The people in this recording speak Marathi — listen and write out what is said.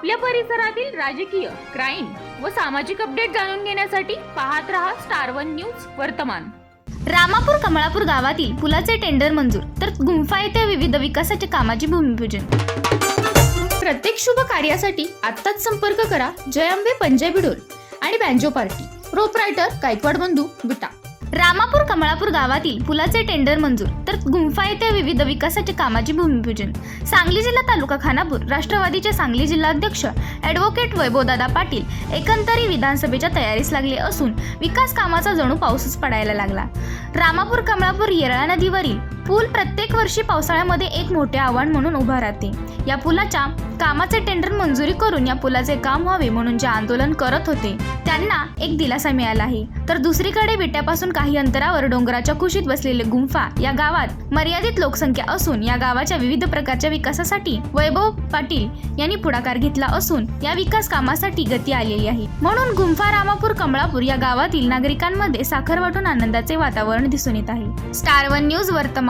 आपल्या परिसरातील राजकीय क्राईम व सामाजिक अपडेट जाणून घेण्यासाठी पाहत रहा स्टार वन न्यूज वर्तमान. रामापूर कमळापूर गावातील पुलाचे टेंडर मंजूर तर गुंफा येथे विविध विकासाच्या कामाचे भूमिपूजन. प्रत्येक शुभ कार्यासाठी आत्ताच संपर्क करा जयांबे पंजाबी डोल आणि बँजो पार्टी रोपरायटर गायकवाड बंधू विटा रामापूर कमळापूर गावातील पुलाचे टेंडर मंजूर. तर गुंफा येथे विविध विकासाच्या कामाचे भूमिपूजन. सांगली जिल्हा तालुका खानापूर. राष्ट्रवादीचे सांगली जिल्हाध्यक्ष ॲडव्होकेट वैभवदादा पाटील एकंदरी विधानसभेच्या तयारीस लागले असून विकास कामाचा जणू पाऊसच पडायला लागला. रामापूर कमळापूर येरळा नदीवरील पूल प्रत्येक वर्षी पावसाळ्यामध्ये एक मोठे आव्हान म्हणून उभा राहते. या पुलाच्या कामाचे टेंडर मंजुरी करून या पुलाचे काम व्हावे म्हणून जे आंदोलन करत होते त्यांना एक दिलासा मिळाला आहे. तर दुसरीकडे विट्यापासून काही अंतरावर डोंगराच्या कुशीत बसलेले गुंफा या गावात मर्यादित लोकसंख्या असून या गावाच्या विविध प्रकारच्या विकासासाठी वैभव पाटील यांनी पुढाकार घेतला असून या विकास कामासाठी गती आलेली आहे. म्हणून गुंफा रामापूर कमळापूर या गावातील नागरिकांमध्ये साखर वाटून आनंदाचे वातावरण दिसून येत आहे. स्टार वन न्यूज वर्तमान